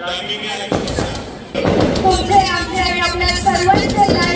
तुमचे आमचे आणि आपल्या सर्वांचे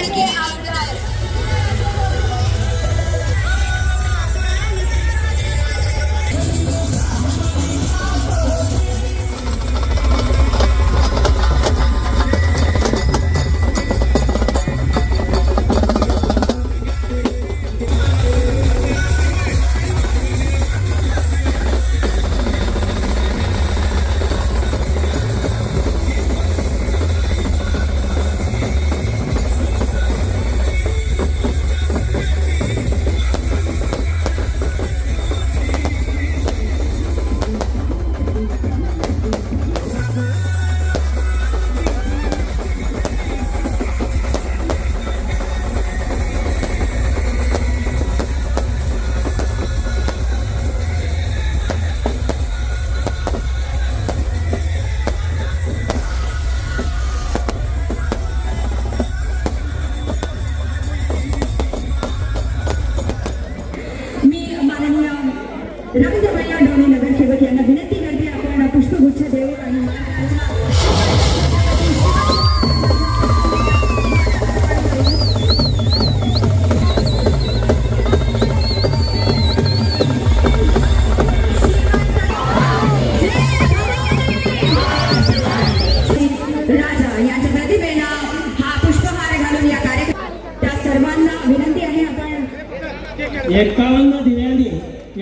एकावन्न दिव्यांनी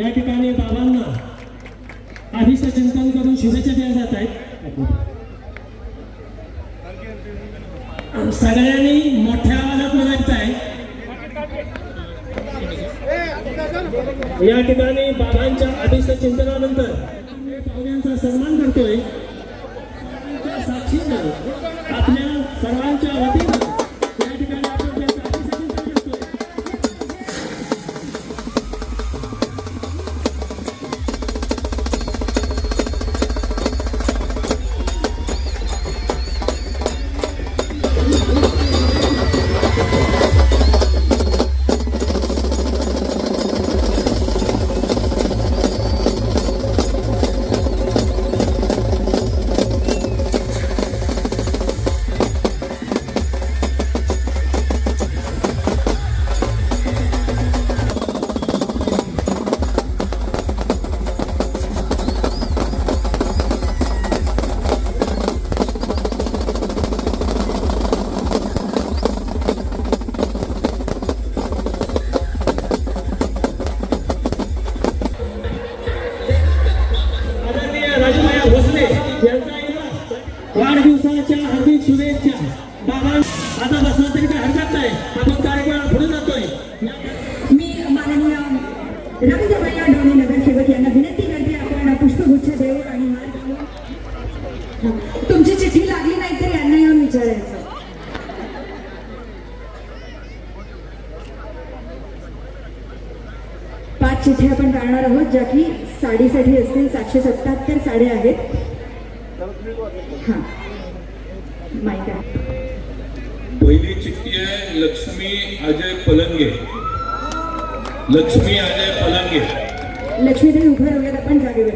या ठिकाणी बाबांना अभिष्ट चिंतन करून शुभेच्छा दिल्या जात आहेत. सगळ्यांनी मोठ्या आवाजात म्हणायचं आहे. या ठिकाणी बाबांच्या हार्दिक शुभेच्छा. बाबा आता बसला तरी काही हरकत नाही. आपण कार्यक्रम पुढे जातोय. मी माननीय रवींद्र भैया नगरसेवक यांना विनंती करते आपण पुष्पगुच्छ देऊ आणि तुमची चिठ्ठी लागली नाही तर यांना येऊन विचारायचं. पाच चिठ्ठी आपण काढणार आहोत ज्या की साडीसाठी असतील सातशे सत्याहत्तर साड्या आहेत. लक्ष्मी अजय पलंगे. लक्ष्मीदेवी उभं राहूयात आपण जागेवर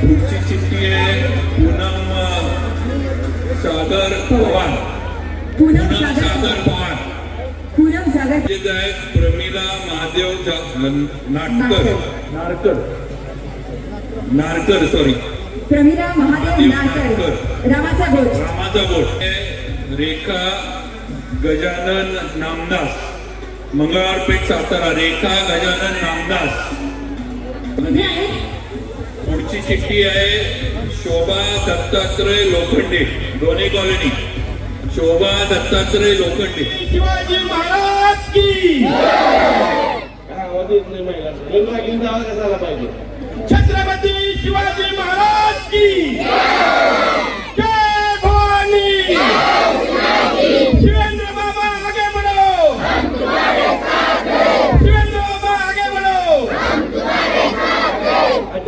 पुढची चिठ्ठी आहे पूनम सागर पवार. पूनम सागर पवार. पूनम सागर जे आहे प्रमिला महादेव नाटकर. नारकर नारकर सॉरी प्रमिला महादेव नारकर रामाचा गोच रामाचा बोट. रेखा गजानन नामदास. मंगळवार पेठ सातारा रेखा गजानन आहे? पुढची चिठ्ठी आहे शोभा दत्तात्रय लोखंडे दोन्ही कॉलनी. शोभा दत्तात्रय लोखंडे. शिवाजी महाराज की! आवाज येत नाही महिला रंगरागींचा आवाज कसा आला पाहिजे छत्रपती शिवाजी महाराज की! जय भवानी शिवेंद्र बाबा आगे बढ़ो शिवेंद्र बाबा आगे बढ़ो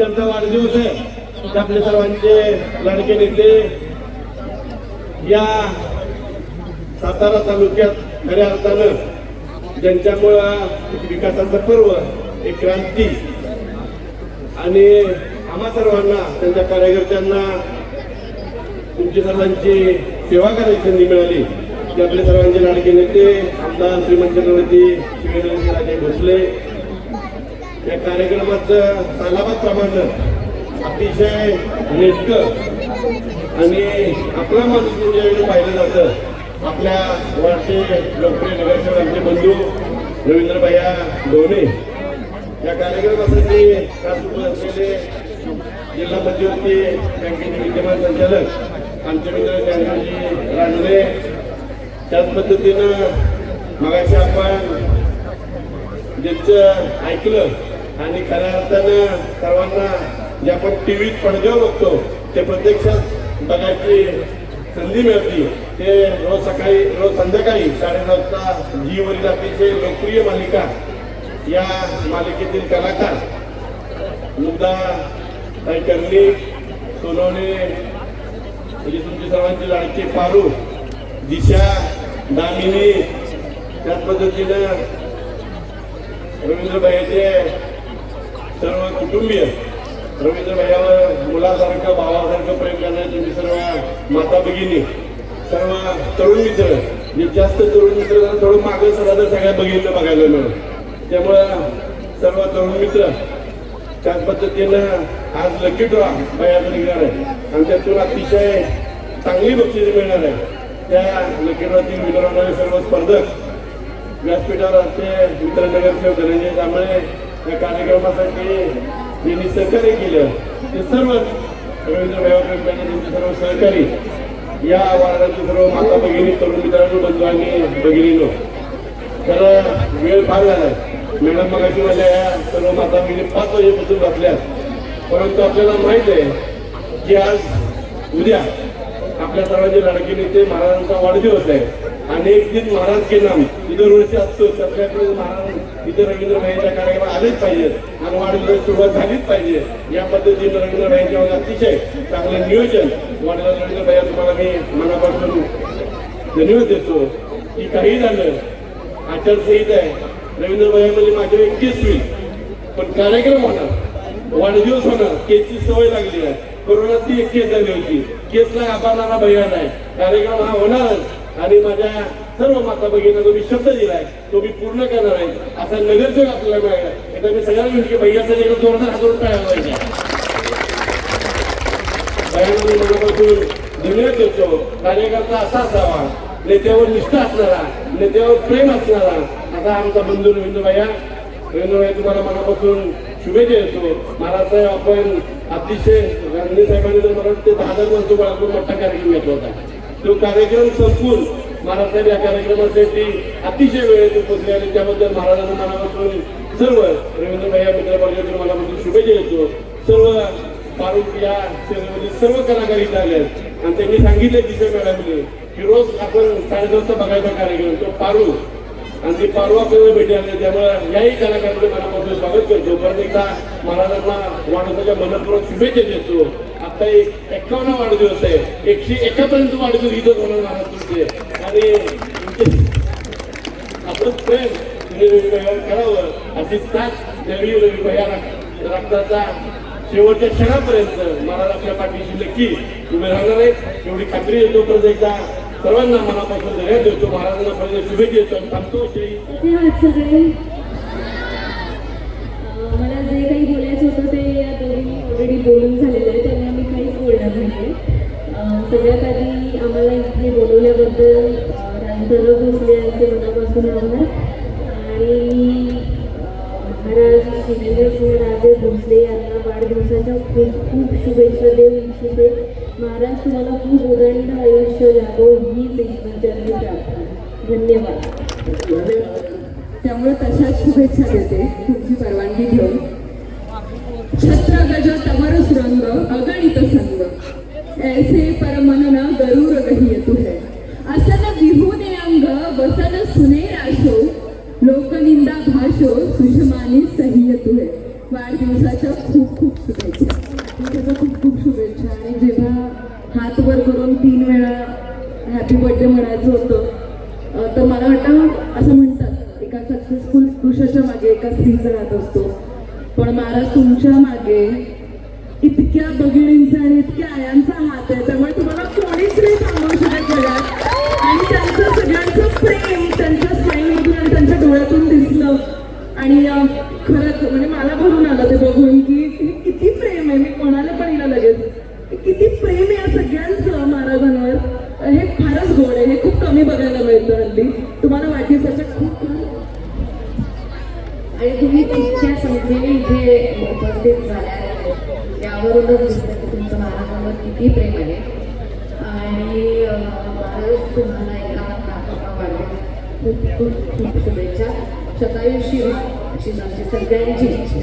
त्यांचा वाढदिवस आहे. आपले सर्वांचे लाडके नेते या सातारा तालुक्यात खऱ्या अर्थानं ज्यांच्यामुळं विकासाचं पर्व एक क्रांती आणि आम्हा सर्वांना त्यांच्या कार्यकर्त्यांना तुमची सर्वांची सेवा करायची संधी मिळाली. ते आपले सर्वांचे लाडके नेते आमदार श्रीमंत छत्रपती शिवेंद्रराजे भोसले या कार्यक्रमाचं तालाबाद प्रमाण अतिशय नेटकं आणि आपला माणूस म्हणजे पाहिलं जातं. आपल्या वाढते लोकप्रिय नगरसेवक आमचे बंधू रवींद्र भैया डोणे या कार्यक्रमासाठी असलेले जिल्हा मध्यवर्ती बँकेचे विद्यमान संचालक आमचे मित्र ज्ञानरावजी रानडे. त्याच पद्धतीनं मगाशी आपण ज्यांचं ऐकलं आणि खऱ्या अर्थानं सर्वांना जे आपण टीव्हीत पडद्यावर बघतो ते प्रत्यक्षात बघायची संधी मिळते. ते रोज सकाळी रोज संध्याकाळी साडेनऊ वाजता जी वरील अतिशय लोकप्रिय मालिका या मालिकेतील कलाकार मुग्धा काही कर्णिक सोनवणे म्हणजे तुमची सर्वांची लाडकी पारू दिशा दामिनी त्याच पद्धतीनं रवींद्र सर्व कुटुंबीय रवींद्र भैयावर मुलासारखं भावासारखं प्रेम करणारे तुम्ही सर्व माता भगिनी सर्व तरुण मित्र जे जास्त तरुण मित्र थोडं मागं सगळं तर सगळ्या बघितलं बघायला मिळेल. त्यामुळं सर्व तरुण मित्र त्याच पद्धतीनं आज लकी ड्रॉ भैयाचं निघणार आहे. आणि त्यातून अतिशय चांगली बक्षीस मिळणार आहे. त्या लकी ड्रॉतील विनर होणारे सर्व स्पर्धक व्यासपीठावर असते मित्र नगरसेवक धनंजय जांभळे या कार्यक्रमासाठी त्यांनी सहकार्य केलं. ते सर्व रवींद्र भाई सर्व सहकारी या वार्डाचे सर्व माता भगिनी तरुण मित्रांनो बंधू आणि भगिनीनो. तर वेळ फार झालाय मॅडम मग अशी माझ्या सर्व माता भगिनी पाच वाजेपासून बसल्यात परंतु आपल्याला माहीत आहे की आज उद्या आपल्या सर्वांचे लाडके नेते महाराजांचा वाढदिवस आहे. आणि एक दिन महाराज के नाम इतर वर्षी असतो सगळ्याकडे महाराज इतर रवींद्र भाईच्या आलेच पाहिजेत आणि वाढदिवस सुरुवात झालीच पाहिजे. या पद्धतीने रवींद्र भाईच्या अतिशय चांगलं नियोजन वाढला रवींद्र भाई तुम्हाला मी मनापासून धन्यवाद देतो. की काही झालं आचारसंहिता आहे. रवींद्र भाई म्हणजे माझ्या एक केस होईल. पण कार्यक्रम होणार वाढदिवस होणार केसची सवय लागली आहे. कोरोनाची ती एक केस झाली होती. केसला आबारणारा भैया नाही कार्यक्रम हा होणारच. आणि माझ्या सर्व माता भगिनींना जो मी शब्द दिलाय. तो मी पूर्ण करणार आहे. असा नगरसेवक आपल्याला मिळाला. एकदा मी सगळ्यांना म्हणतो की भैयाचा एक जोरदार हजार काय व्हायचा भैयाला मी मनापासून धन्यवाद देतो. कार्यकर्ता असा असावा. नेत्यावर निष्ठा असणारा नेत्यावर प्रेम असणारा. आता आमचा बंधू रवींद्र भैया. रवींद्र भैया तुम्हाला मनापासून शुभेच्छा देतो. महाराजसाहेब आपण अतिशय गांधी साहेबांनी जर मला वाटतं दहा हजार वर्ष बाळगून मोठा कार्यक्रम घेतला होता. तो कार्यक्रम संपून महाराजसाहेब या कार्यक्रमासाठी अतिशय वेळेत उपस्थित आले त्याबद्दल महाराजांना मनापासून सर्व रवींद्रभाई या मित्रवर्गातून मनापासून शुभेच्छा देतो. सर्व पारुक या सेवेमध्ये सर्व कलाकार इथे आले आहेत. आणि त्यांनी सांगितले दिशा मॅडमने की रोज आपण साडेदहा वाजता बघायचा कार्यक्रम तो पारू. आणि ते पारू आपल्याला भेटी आले त्यामुळे याही कलाकारांकडे मनापासून स्वागत करतो. परत एकदा महाराजांना वाढवण्याच्या मनपूर्वक शुभेच्छा देतो. आता एक एकावन्न वाढदिवस आहे. एकशे एकापर्यंत वाढदिवस इथं होणार महाराज तुमचे आणि आपलं प्रेम करावं अशी साथ देवी रविभया रक्ताचा शेवटच्या क्षणापर्यंत महाराज आपल्या पाठीशी नक्की उभे राहणार आहेत. एवढी खात्री येतो प्रजेचा सर्वांना मनापासून धन्यवाद देतो. महाराजांना परत शुभेच्छा देतो थांबतो. सगळ्यात आधी आम्हाला इथे बोलवल्याबद्दल अं, भोसले यांचे मनापासून आभार. आणि महाराज शिवेंद्रसिंह राजे भोसले यांना वाढदिवसाच्या खूप खूप शुभेच्छा देऊ इच्छिते. महाराज तुम्हाला खूप उदंड आयुष्य लाभो हीच ईश्वरचरणी प्रार्थना. धन्यवाद. त्यामुळे तशाच शुभेच्छा देते. तुमची परवानगी घेऊन. छत्र गज तवर रंग ऐसे परमनन गरुर गही तू है। असन विहुने अंग वसन सुने राशो। लोकनिंदा भाषो सुषमानी सह्य है। वाढदिवसाच्या खूप खूप शुभेच्छा। त्याच्या खूप खूप शुभेच्छा. आणि जेव्हा हात वर करून तीन वेळा हॅपी बर्थडे म्हणायचं होतं तर मला वाटतं असं म्हणतात एका सक्सेसफुल पुरुषाच्या मागे एका स्त्रीचा राहत असतो. पण महाराज तुमच्या मागे इतक्या भगिनींचा आणि इतक्या आयांचा हात आहे त्यामुळे तुम्हाला कोणीच नाही सांगू शकत जगात. आणि त्यांचं सगळ्यांचं प्रेम त्यांच्या स्माईलमधून आणि त्यांच्या डोळ्यातून दिसलं. आणि खरंच म्हणजे मला भरून आलं ते बघून की किती प्रेम आहे मी कोणाला पण येणार लगेच. किती प्रेम आहे या सगळ्यांचं महाराजांवर. हे फारच गोड आहे हे खूप कमी बघायला मिळतं हल्ली तुम्हाला वाटेल त्याच्या खूप आणि तुम्ही तितक्या संख्येने इथे उपस्थित झाल्या यावरूनच दिसतं की तुमचं महाराजांवर किती प्रेम आहे. आणि महाराज तुम्हाला एका नाटका खूप खूप खूप शुभेच्छा. शतायुषी अशी आमची सगळ्यांची इच्छा.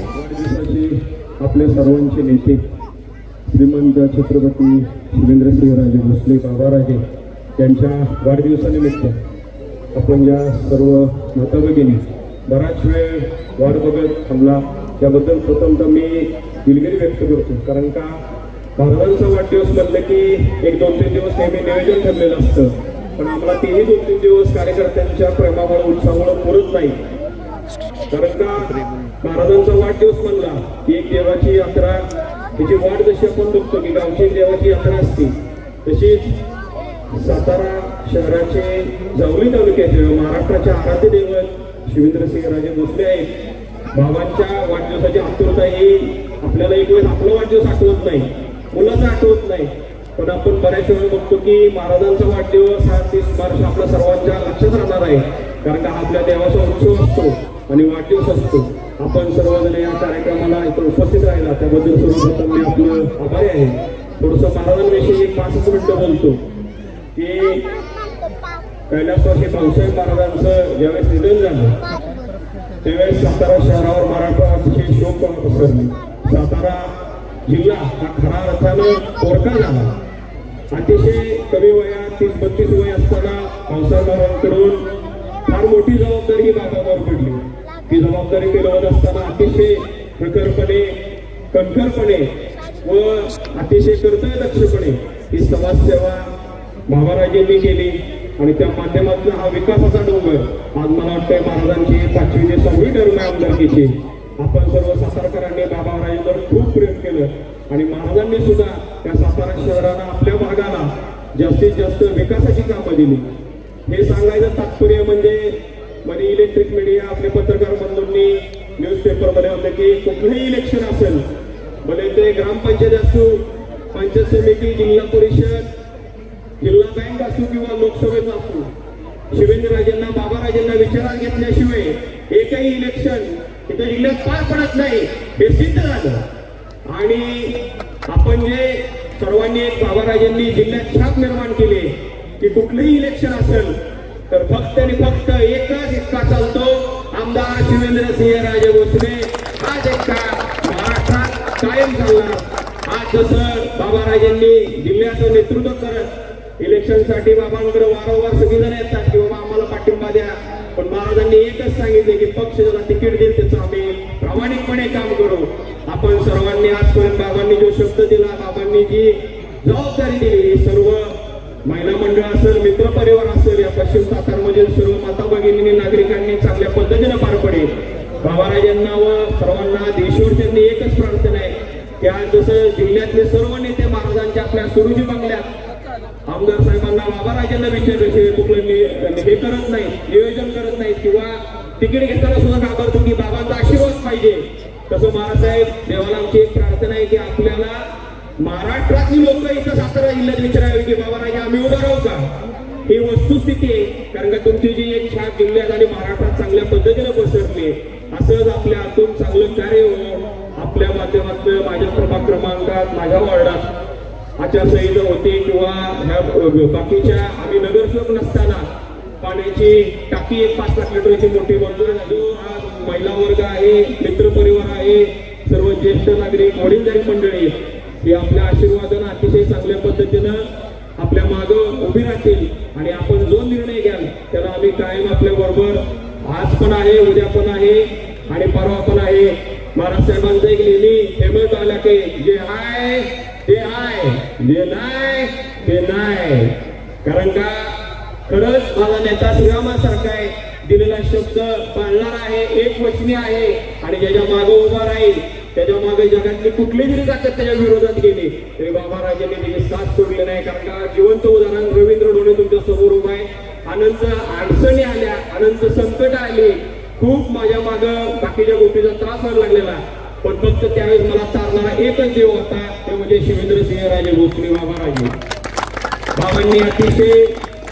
आहे. सर्वांचे नेते श्रीमंत छत्रपती शिवेंद्रसिंहराजे भोसले बाबाराजे त्यांच्या वाढदिवसानिमित्त आपण या सर्व माता भगिनी बराच वेळ वाट बघत थांबला. त्याबद्दल प्रथमतः मी दिलगिरी व्यक्त करतो. कारण का? महाराजांचा वाढदिवस म्हटलं की एक दोन तीन दिवस नेहमी नियोजन ठरलेलं असतं. पण आम्हाला तेही दोन तीन दिवस कार्यकर्त्यांच्या प्रेमामुळे उत्साहामुळे पुरत नाही. कारण का? महाराजांचा वाढदिवस म्हणला की एक देवाची यात्रा त्याची वाट जशी आपण बघतो की गावची एक देवाची यात्रा असते तशीच सातारा शहराचे जावली तालुक्याचे महाराष्ट्राचे आराध्य दैवत शिवेंद्रसिंहराजे भोसले आहेत. बाबांच्या वाढदिवसाची आतुरता ही आपल्याला एक वेळेस आपला वाढदिवस आठवत नाही. मुलाचा आठवत नाही. पण आपण बऱ्याच वेळा बघतो की महाराजांचा वाढदिवस हा तीस मार्च आपल्या सर्वांच्या लक्षात राहणार आहे. कारण का आपल्या देवाचा उत्सव असतो आणि वाढदिवस असतो. आपण सर्वजण या कार्यक्रमाला इथं उपस्थित राहिला. त्याबद्दल सर्वप्रथम मी आपलं आभारी आहे. थोडंसं महाराजांविषयी एक पाच मिनिटं बोलतो. की कैलासवासी भाऊसाहेब महाराजांचं ज्यावेळेस निधन झालं त्यावेळेस सातारा शहरावर मराठा अतिशय शोक पसरली. सातारा जिल्हा हा खरा अर्थानं पोरका झाला. अतिशय कमी वयात तीस बत्तीस वय असताना भाऊसाहेबांकडून फार मोठी जबाबदारी ही बाबावर पडली. ती जबाबदारी मिळवत असताना अतिशय प्रखरपणे कणखरपणे व अतिशय कर्तव्यदक्षपणे ही समाजसेवा बाबाराजेंनी केली आणि त्या माध्यमातून हा विकासाचा डोंगर आज मला वाटतंय महाराजांची पाचवी ते सहावी टर्म आमदारकीची. आपण सर्व सातारकरांनी बाबाराजेंवर खूप प्रेम केलं. आणि महाराजांनी सुद्धा त्या सातारा शहराला आपल्या भागाला जास्तीत जास्त विकासाची कामं दिली. हे सांगायचं तात्पर्य म्हणजे मनी इलेक्ट्रिक मीडिया आपले पत्रकार बंधूंनी न्यूजपेपरमध्ये होते की कुठलंही इलेक्शन असेल भले ते ग्रामपंचायत असो पंचायत समिती जिल्हा परिषद जिल्हा बँक असो किंवा लोकसभेचा असो शिवेंद्रराजेंना बाबाराजेंना विचारात घेतल्याशिवाय एकही इलेक्शन इथं जिल्ह्यात पार पडत नाही. हे सिद्ध झालं. आणि आपण जे सर्वांनी एक बाबाराजांनी जिल्ह्यात छाप निर्माण केले की कुठलंही इलेक्शन असेल तर फक्त आणि फक्त एकच इतका चालतो आमदार शिवेंद्र सिंह राजे भोसले हाच इतका महाराष्ट्रात कायम चालला. आज जसं बाबाराजांनी जिल्ह्याचं नेतृत्व करत इलेक्शनसाठी बाबांकडे वारंवार सगळेजण येतात की बाबा आम्हाला पाठिंबा द्या. पण महाराजांनी एकच सांगितले की पक्ष ज्याला तिकीट देईल त्याचं आम्ही प्रामाणिकपणे काम करू. आपण सर्वांनी आजपर्यंत बाबांनी जो शब्द दिला बाबांनी जी जबाबदारी दिली ही सर्व महिला मंडळ असेल मित्र परिवार असेल या पश्चिम सातारमधील सर्व माता भगिनींनी नागरिकांनी चांगल्या पद्धतीने पार पडेल. बाबाराजांना व सर्वांना देशवरच्यांनी एकच प्रार्थना आहे की आज जसं जिल्ह्यातले सर्व नेते महाराजांच्या आपल्या सुरुजी बंगल्यात आमदार साहेबांना बाबाराजांना विचारल्याशिवाय कुठलं हे करत नाही नियोजन करत नाही किंवा तिकीट घेताना सुद्धा घाबरतो की बाबांचा आशीर्वाद पाहिजे. तसं महाराज देवाला आमची एक प्रार्थना आहे की आपल्याला महाराष्ट्रातली लोक इथं सातारा जिल्ह्यात विचारावी की बाबा राजा आम्ही उभा राहू का? ही वस्तुस्थिती आहे कारण का तुमची जी एक छाप जिल्ह्यात आणि महाराष्ट्रात चांगल्या पद्धतीने पसरली असंच आपल्या हातून चांगलं कार्य हो आपल्या माध्यमातून माझ्या प्रभाग क्रमांकात माझ्या वॉर्डात आचारसंहिता होती किंवा ह्या बाकीच्या आम्ही नगरसेवक नसताना पाण्याची टाकी एक पाच लाख लिटरची मोठी मंजूर जो महिला वर्ग आहे मित्र परिवार आहे सर्व ज्येष्ठ नागरिक वडीलधारी मंडळी हे आपल्या आशीर्वादानं अतिशय चांगल्या पद्धतीनं आपल्या मागं उभी राहतील आणि आपण जो निर्णय घ्याल त्याला आम्ही कायम आपल्या बरोबर आज पण आहे उद्या पण आहे आणि परवा पण आहे. महाराज साहेबांचं एक नेहमी फेमस आला की जे आहे ते आहे जे नाही ते नाही. कारण का? खरंच माझा नेता श्रीरामासारखा आहे. दिलेला शब्द पाळणार आहे एक वचनी आहे. आणि ज्याच्या मागे उभा राहील त्याच्यामागे जगातली कुठली जरी ताकद त्याच्या विरोधात गेली तरी बाबा राजांनी त्याची साथ सोडली नाही. कारण का? जिवंत उदाहरण रवींद्र डोळे तुमच्यासमोर उभा आहे. अनंत अडचणी आल्या अनंत संकट आली. खूप माझ्या माग बाकीच्या गोष्टीचा त्रास व्हायला लागलेला. पण फक्त त्यावेळेस मला तारणारा एकच देव होता ते म्हणजे शिवेंद्रसिंह राजे भोसले बाबा राजे. बाबांनी अतिशय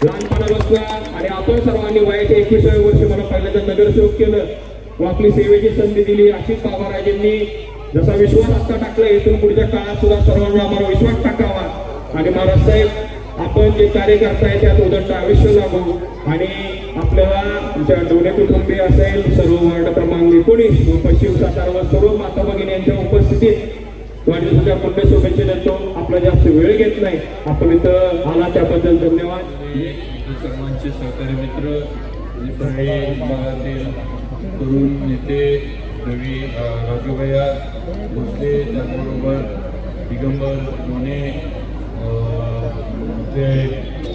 लहानपणापासून आणि आपण सर्वांनी वयाच्या एकविसाव्या वर्षी मला पहिल्यांदा नगरसेवक केलं. व आपली सेवेची संधी दिली. अशीच बाबाराजेंनी जसा विश्वास आता टाकला इथून पुढच्या काळात सुद्धा सर्वांना आम्हाला विश्वास टाकावा. आणि महाराज साहेब आपण जे कार्य करताय त्यात उदंड आयुष्य लागू आणि आपल्याला आमच्या डोळे कुटुंबी असेल सर्व वार्ड क्रमांक एकोणीस व पश्चिम सातारा व सर्व माता भगिनी यांच्या उपस्थितीत वाढदिवसाच्या पुण्य शुभेच्छा देतो. आपला जास्त वेळ घेत नाही. आपण इथं आला त्याबद्दल धन्यवाद. सर्वांचे सहकारी मित्र तरुण नेते रवी राजूभया भोसले त्याचबरोबर दिगंबर मोने अ,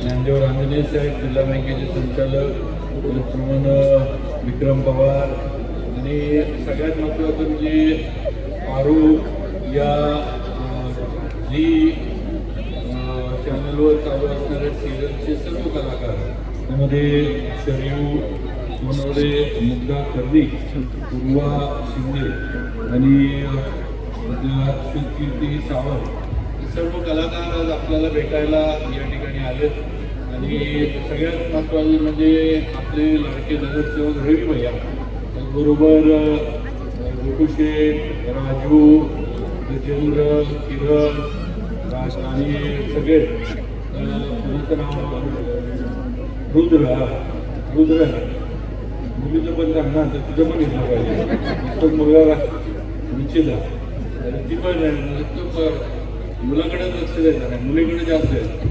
ज्ञानदेव रांजने साहेब जिल्हा बँकेचे संचालक त्याचप्रमाणे विक्रम पवार आणि सगळ्यात महत्त्वाचं म्हणजे पारू या जी चॅनलवर चालू असणाऱ्या सिरियलचे सर्व कलाकार त्यामध्ये शरीव सोनवडे मुग्धा कर्दी पूर्वा शिंदे आणि आपल्या सुकीर्ती सावंत. हे सर्व कलाकार आज आपल्याला भेटायला या ठिकाणी आलेत. आणि सगळ्यात महत्त्वाचे म्हणजे आपले लाडके नगरसेवक रवी भैया त्याचबरोबर गोटू राजू गजेंद्र किरण राज आणि सगळे अं, नाव रुद्र रुद्र मुलीचं पण सांग तर तुझं पण घेतलं पाहिजे. तो मुलगा निश्चित ती पण मुलाकडे लक्ष द्यायचं नाही. मुलीकडे जास्त आहे.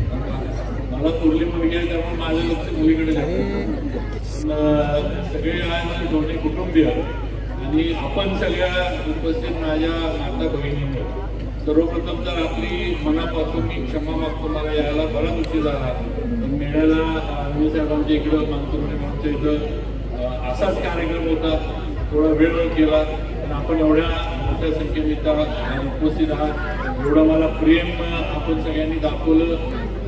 मला थोरली मुलगी आहे त्यामुळे माझं लक्ष मुलीकडे जास्त सगळे आज दोन्ही कुटुंबीय आणि आपण सगळ्या उपस्थित माझ्या माता बहिणींनी सर्वप्रथम तर आपली मनापासून मी क्षमा मागतो मला यायला बराच उशीर झाला. पण मेळ्याला मी साहेबांच्या इकडं मानसुर्णे म्हणच्या इथं. असाच कार्यक्रम होता थोडा वेळ केला पण आपण एवढ्या मोठ्या संख्येने उपस्थित आहात. एवढं मला प्रेम आपण सगळ्यांनी दाखवलं.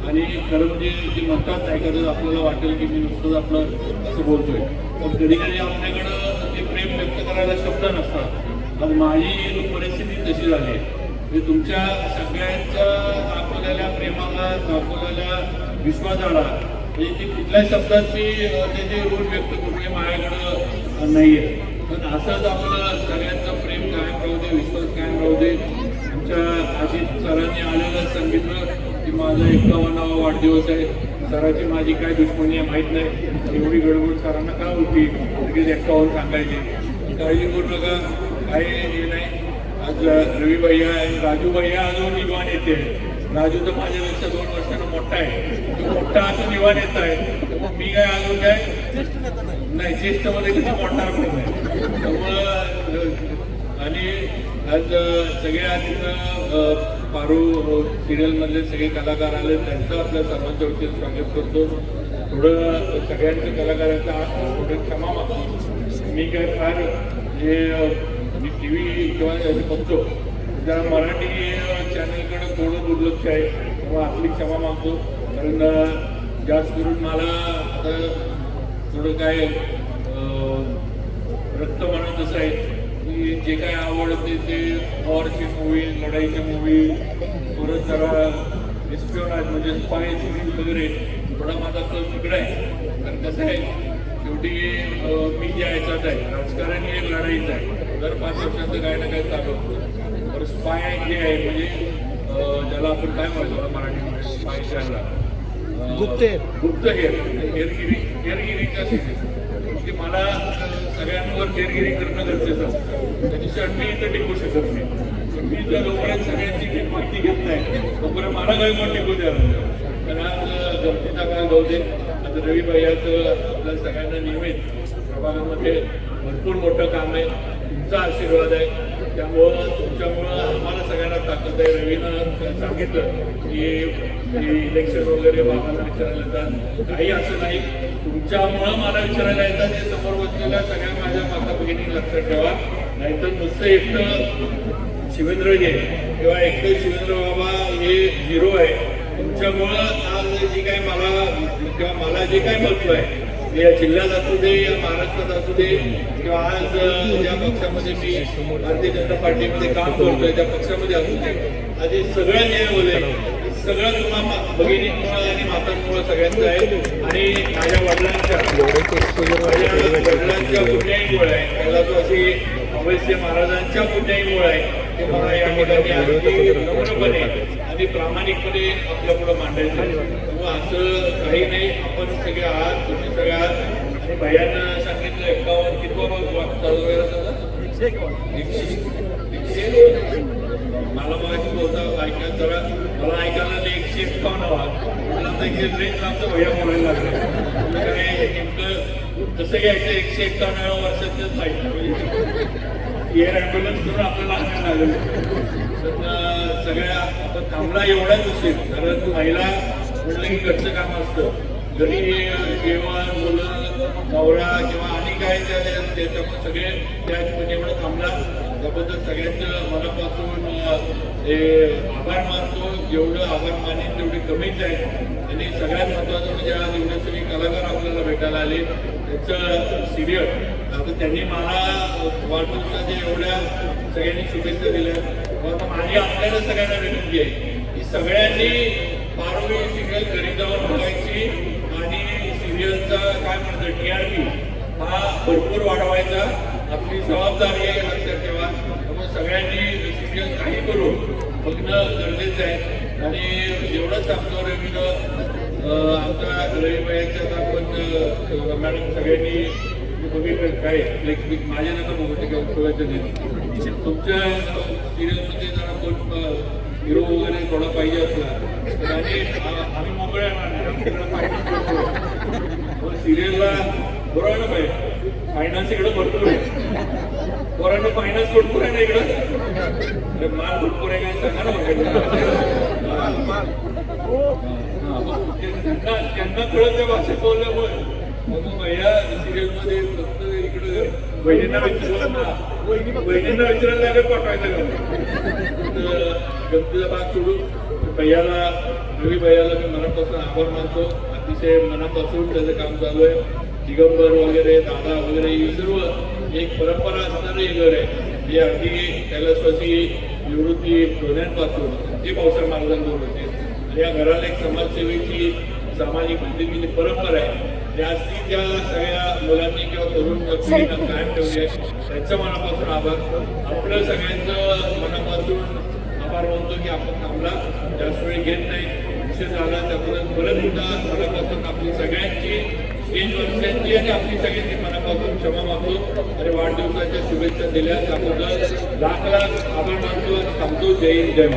आणि खरं म्हणजे जे म्हणतात एखादं आपल्याला वाटेल की मी नुसतंच आपलं असं बोलतोय. पण कधी कधी आपल्याकडं ते प्रेम व्यक्त करायला शब्द नसतात. आणि माझी परिस्थिती तशी झाली आहे. म्हणजे तुमच्या सगळ्यांच्या दाखवलेल्या प्रेमाला दाखवलेल्या विश्वासाला म्हणजे ती कुठल्या शब्दात मी त्याचे ऋण व्यक्त करू हे माझ्याकडं नाही आहे पण असंच आपलं सगळ्यांचं प्रेम कायम राहू दे विश्वास कायम राहू दे. आमच्या अजित सरांनी आलेलं सांगितलं माझा एकावन्नावा वाढदिवस आहे. सराची माझी काय दुश्मनी आहे माहीत नाही. एवढी गडबड सरांना का होती? लगेच एक्कावन्न सांगायचे. काळजी करू नका. काही हे नाही. आज रवी भैया आहे. राजू भैया अजून निवान येते. राजू तर माझ्यापेक्षा दोन वर्षानं मोठा आहे. तो मोठा अजून निवान येत आहे. तर मग मी काय अजून काय? नाही ज्येष्ठमध्ये कसा मोठा पण नाही त्यामुळं आणि आज सगळ्या पारू हो, सिरियलमधले सगळे कलाकार आले त्यांचं आपल्या सर्वांच्या वतीने स्वागत करतो. थोडं सगळ्यांच्या कलाकारांचा थोडं क्षमा मागतो. मी काय फार जे मी टी व्ही किंवा बघतो त्या मराठी चॅनलकडे थोडं दुर्लक्ष आहे. तेव्हा आपली क्षमा मागतो. कारण जास्त करून मला आता थोडं काय जे काय आवडते ते वॉरची मूवी लढाईची मूवी परत जरा एस्पिओनाज म्हणजे स्पाय वगैरे. थोडा माझा कल तिकडे आहे. कारण कसं आहे शेवटी मी ज्या ह्याच्यात आहे राजकारण हे लढाईचं आहे. दर पाच वर्षाचं काय ना काय चालू असतं. तर स्पाय जे आहे म्हणजे ज्याला आपण काय म्हणतो मराठीमध्ये स्पाय ज्याला? गुप्तहेर गुप्तहेर हेरगिरी हेरगिरीच्या स्थितीत म्हणजे मला सगळ्यांवर हेरगिरी करणं गरजेचं असतं. त्याची मी इथं टिकू शकत नाही. पण मी जर जोपर्यंत सगळ्यांची टीम माहिती घेत नाही तोपर्यंत मला काही पण टिकू द्या. कारण आज गमतीचा काळ जाऊ आता रवी भैयाचं आपल्या सगळ्यांना नियमित प्रभागामध्ये भरपूर मोठं काम आहे. तुमचा आशीर्वाद आहे. त्यामुळं तुमच्यामुळं आम्हाला सगळ्यांना ताकद आहे. रवीनं सांगितलं की इलेक्शन वगैरे बाबांना विचारायला येतात. काही असं नाही. तुमच्यामुळं मला विचारायला येतात. हे समोर बसलेल्या सगळ्या माझ्या माता भगिनी लक्षात ठेवा. नाहीतर नुसतं एकटं शिवेंद्र जे किंवा एकटे शिवेंद्र बाबा हे झिरो आहे. तुमच्यामुळं आज जे काही मला किंवा मला जे काही महत्त्व आहे या जिल्ह्यात असू दे या महाराष्ट्रात असू दे किंवा आज ज्या पक्षामध्ये मी भारतीय जनता पार्टीमध्ये काम करतोय त्या पक्षामध्ये असू दे. आज हे सगळं जे सगळं तुम्हा भगिनींमुळे आणि मातांमुळं सगळ्यांचं आहे. आणि माझ्या वडिलांच्या माझ्या वडिलांच्या पुण्याईमुळे आहे. त्याला तो अशी अवश्य महाराजांच्या पुण्याईमुळे आहे. ते मला या ठिकाणी अगदी नम्रपणे आणि प्रामाणिकपणे आपल्या पुढं मांडायचं असं काही नाही आपण सगळे आहात तुम्ही सगळे आहात. आणि भैयानं सांगितलं एकावन्न कितवा चालू एकशे एकशे मला माहिती बोलता ऐकायला जरा. मला ऐकायला ते एकशे एकावन्न आवाज मला एकशे आमचं भैया बोलायला लागलं. नेमकं जसं घ्यायचं एकशे एकावन्न वर्षात माहिती एअर ॲम्ब्युलन्स करून आपल्याला आणायला लागलं. तर सगळ्या आता थांबला एवढाच असेल कारण महिला कुठलंही की घरचं काम असतं. घरी जेवण मुलं नवरा किंवा आणि काय त्याच्यामुळे सगळे त्या निवडणूक थांबला त्याबद्दल सगळ्यांचं मनापासून हे आभार मानतो. जेवढं आभार मानेन तेवढी कमीच आहे. आणि सगळ्यात महत्त्वाचं म्हणजे आज एवढे सगळे कलाकार आपल्याला भेटायला आले. त्याचं सिरियल. आता त्यांनी मला वाढदिवसाच्या एवढ्या सगळ्यांनी शुभेच्छा दिल्या. मग आता माझी आपल्याला सगळ्यांना विनंती आहे. की सगळ्यांनी पारोळी सिरियल घरी जाऊन बघायची आणि सिरियलचा काय म्हणतात टी आर पी हा भरपूर वाढवायचा. आपली जबाबदारी आहे लक्षात ठेवा. त्यामुळे सगळ्यांनी सिरियल काही करून बघणं गरजेचं आहे. आणि एवढंच आमचं रवीनं आमच्या रविबाईच्या आपण मॅडम सगळ्यांनी बघितलं काय फ्लेक्स माझ्या नका बघू ते काय उपयोगाचं नाही तुमच्या सिरियलमध्ये जरा कोण हिरो वगैरे थोडा पाहिजे असला तर आणि आ- आम्ही मोकळे सिरियलला बरोबर ना पाहिजे. फायनान्स इकडं भरपूर आहे. पोरांना फायनान्स भरपूर आहे ना इकडं? अरे माल भरपूर आहे काय? सांगा ना त्यांना त्यांना कळत त्या भाषेत बोलल्यामुळे. मग पहिल्या सिरियलमध्ये फक्त इकडं बहिणींना विचारलं ना. बहिणींना विचारायला लागत पाठवायचं तर गमतीचा भाग सोडून भैयाला रवी भैयाला मी मनापासून आभार मानतो. अतिशय मनापासून त्याचं काम चालू आहे. दिगंबर वगैरे दादा वगैरे ही सर्व एक परंपरा असणारं हे घर आहे. हे अगदी कैलासवासी निवृत्ती धोन्यांपासून जे पावसाळ महाराजांवर होते. आणि या घराला एक समाजसेवेची सामाजिक प्रतिनिधी परंपरा आहे जास्ती त्या सगळ्या मुलांनी किंवा तरुण पिढीनं कायम ठेवली त्यांचं मनापासून आभार. आपलं सगळ्यांचं मनापासून आभार मानतो की आपण थांबला जास्त वेळ घेत नाही. उशीर झाला त्याबद्दल परत एकदा मनापासून आपली सगळ्यांची वर्षांची आणि आपली सगळ्यांची मनापासून क्षमा मागतो. आणि वाढदिवसाच्या शुभेच्छा दिल्या. त्याबद्दल लाख लाख आभार मानतो. आणि थांबतो. जय जय